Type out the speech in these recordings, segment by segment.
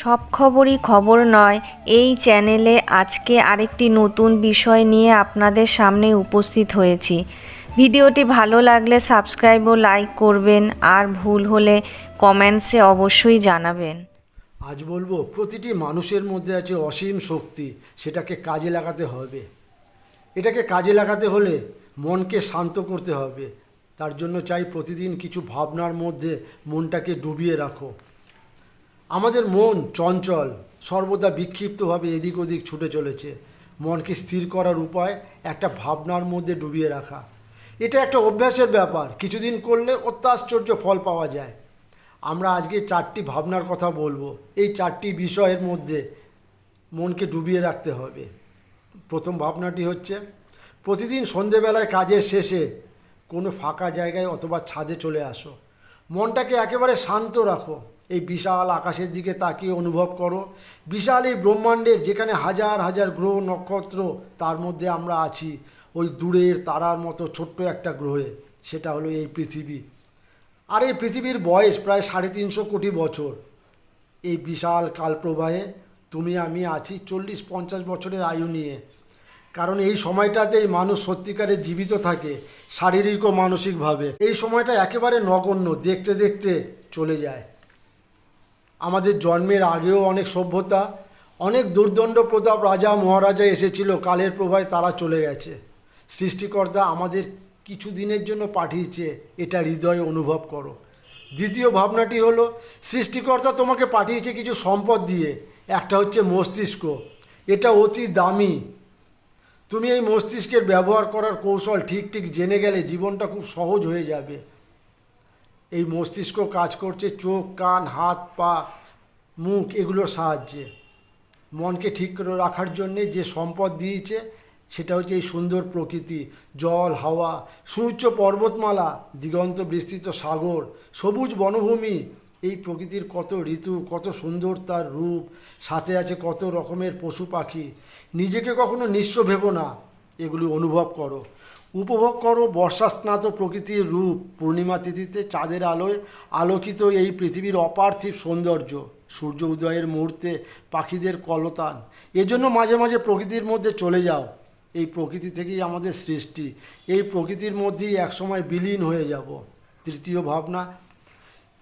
সব খবরই খবর নয়, এই চ্যানেলে আজকে আরেকটি নতুন বিষয় নিয়ে আপনাদের সামনে উপস্থিত হয়েছি। ভিডিওটি ভালো লাগলে সাবস্ক্রাইব ও লাইক করবেন আর ভুল হলে কমেন্টসে অবশ্যই জানাবেন। আজ বলব, প্রতিটি মানুষের মধ্যে আছে অসীম শক্তি, সেটাকে কাজে লাগাতে হবে। এটাকে কাজে লাগাতে হলে মনকে শান্ত করতে হবে। তার জন্য চাই প্রতিদিন কিছু ভাবনার মধ্যে মনটাকে ডুবিয়ে রাখো। আমাদের মন চঞ্চল, সর্বদা বিক্ষিপ্তভাবে এদিক ওদিক ছুটে চলেছে। মনকে স্থির করার উপায় একটা ভাবনার মধ্যে ডুবিয়ে রাখা। এটা একটা অভ্যাসের ব্যাপার, কিছুদিন করলে অত্যাশ্চর্য ফল পাওয়া যায়। আমরা আজকে চারটি ভাবনার কথা বলব। এই চারটি বিষয়ের মধ্যে মনকে ডুবিয়ে রাখতে হবে। প্রথম ভাবনাটি হচ্ছে, প্রতিদিন সন্ধেবেলায় কাজের শেষে কোনো ফাঁকা জায়গায় অথবা ছাদে চলে আসো। মনটাকে একেবারে শান্ত রাখো। এই বিশাল আকাশের দিকে তাকিয়ে অনুভব করো। বিশাল এই ব্রহ্মাণ্ডের যেখানে হাজার হাজার গ্রহ নক্ষত্র, তার মধ্যে আমরা আছি। ওই দূরের তারার মতো ছোট্ট একটা গ্রহে, সেটা হলো এই পৃথিবী। আর এই পৃথিবীর বয়স প্রায় সাড়ে তিনশো কোটি বছর। এই বিশাল কালপ্রবাহে তুমি আমি আছি চল্লিশ পঞ্চাশ বছরের আয়ু নিয়ে। কারণ এই সময়টাতেই মানুষ সত্যিকারে জীবিত থাকে, শারীরিক ও মানসিকভাবে। এই সময়টা একেবারে নগণ্য, দেখতে দেখতে চলে যায়। আমাদের জন্মের আগেও অনেক সভ্যতা, অনেক দুর্দণ্ড প্রতাপ রাজা মহারাজা এসেছিল, কালের প্রভায় তারা চলে গেছে। সৃষ্টিকর্তা আমাদের কিছু দিনের জন্য পাঠিয়েছে, এটা হৃদয়ে অনুভব করো। দ্বিতীয় ভাবনাটি হলো, সৃষ্টিকর্তা তোমাকে পাঠিয়েছে কিছু সম্পদ দিয়ে, একটা হচ্ছে মস্তিষ্ক, এটা অতি দামি। তুমি এই মস্তিষ্কের ব্যবহার করার কৌশল ঠিক ঠিক জেনে গেলে জীবনটা খুব সহজ হয়ে যাবে। এই মস্তিষ্ক কাজ করছে, চোখ, কান, হাত, পা, মুখ এগুলোর সাহায্যে। মনকে ঠিক করে রাখার জন্যে যে সম্পদ দিয়েছে, সেটা হচ্ছে এই সুন্দর প্রকৃতি, জল, হাওয়া সূর্য পর্বতমালা, দিগন্ত বিস্তৃত সাগর, সবুজ বনভূমি। এই প্রকৃতির কত ঋতু, কত সুন্দর তার রূপ, সাথে আছে কত রকমের পশু পাখি। নিজেকে কখনো নিঃস্ব ভেবো না, এগুলি অনুভব করো। উপভোগ করো বর্ষাস্নাত প্রকৃতির রূপ। পূর্ণিমা তিথিতে চাঁদের আলোয় আলোকিত এই পৃথিবীর অপার্থিব সৌন্দর্য। সূর্য উদয়ের মুহূর্তে পাখিদের কলতান। এজন্য মাঝে মাঝে প্রকৃতির মধ্যে চলে যাও। এই প্রকৃতি থেকেই আমাদের সৃষ্টি। এই প্রকৃতির মধ্যেই একসময় বিলীন হয়ে যাব। তৃতীয় ভাবনা,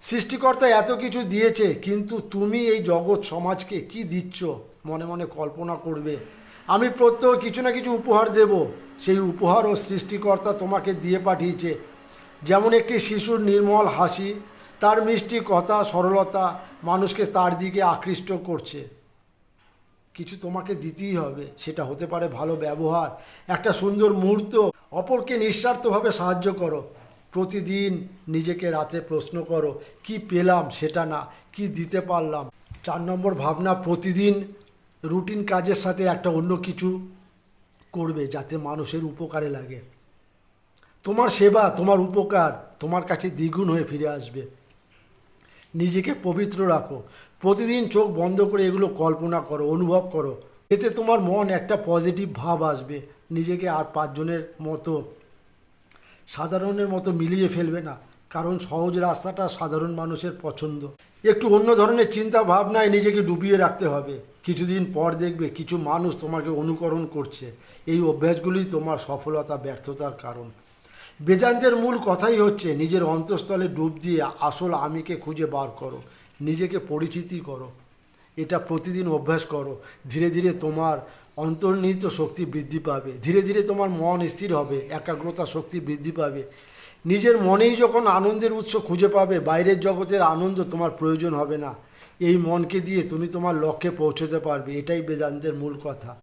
সৃষ্টিকর্তা এত কিছু দিয়েছে, কিন্তু তুমি এই জগৎ সমাজকে কি দিচ্ছ? মনে মনে কল্পনা করবে। আমি প্রত্যহ কিছু না কিছু উপহার দেব। সেই উপহার ও সৃষ্টিকর্তা তোমাকে দিয়ে পাঠিয়েছে। যেমন একটি শিশুর নির্মল হাসি, তার মিষ্টি কথা, সরলতা মানুষকে তার দিকে আকৃষ্ট করছে। কিছু তোমাকে দিতেই হবে, সেটা হতে পারে ভালো ব্যবহার, একটা সুন্দর মুহূর্ত, অপরকে নিঃস্বার্থভাবে সাহায্য করো। প্রতিদিন নিজেকে রাতে প্রশ্ন করো, কি পেলাম সেটা না, কি দিতে পারলাম? চার নম্বর ভাবনা, প্রতিদিন রুটিন কাজের সাথে একটা অন্য কিছু করবে যাতে মানুষের উপকারে লাগে। তোমার সেবা, তোমার উপকার তোমার কাছে দ্বিগুণ হয়ে ফিরে আসবে। নিজেকে পবিত্র রাখো। প্রতিদিন চোখ বন্ধ করে এগুলো কল্পনা করো, অনুভব করো। এতে তোমার মন একটা পজিটিভ ভাব আসবে। নিজেকে আর পাঁচজনের মতো, সাধারণের মতো মিলিয়ে ফেলবে না। কারণ সহজ রাস্তাটা সাধারণ মানুষের পছন্দ। একটু অন্য ধরনের চিন্তা ভাবনায় নিজেকে ডুবিয়ে রাখতে হবে। কিছুদিন পর দেখবে কিছু মানুষ তোমাকে অনুকরণ করছে। এই অভ্যাসগুলি তোমার সফলতা, ব্যর্থতার কারণ। বেদান্তের মূল কথাই হচ্ছে, নিজের অন্তঃস্থলে ডুব দিয়ে আসল আমিকে খুঁজে বার করো, নিজেকে পরিচিতি করো। এটা প্রতিদিন অভ্যাস করো। ধীরে ধীরে তোমার অন্তর্নিহিত শক্তি বৃদ্ধি পাবে। ধীরে ধীরে তোমার মন স্থির হবে, একাগ্রতা শক্তি বৃদ্ধি পাবে। নিজের মনেই যখন আনন্দের উৎস খুঁজে পাবে, বাইরের জগতের আনন্দ তোমার প্রয়োজন হবে না। এই মনকে দিয়ে তুমি তোমার লক্ষ্যে পৌঁছতে পারবে এটাই বেদান্তের মূল কথা।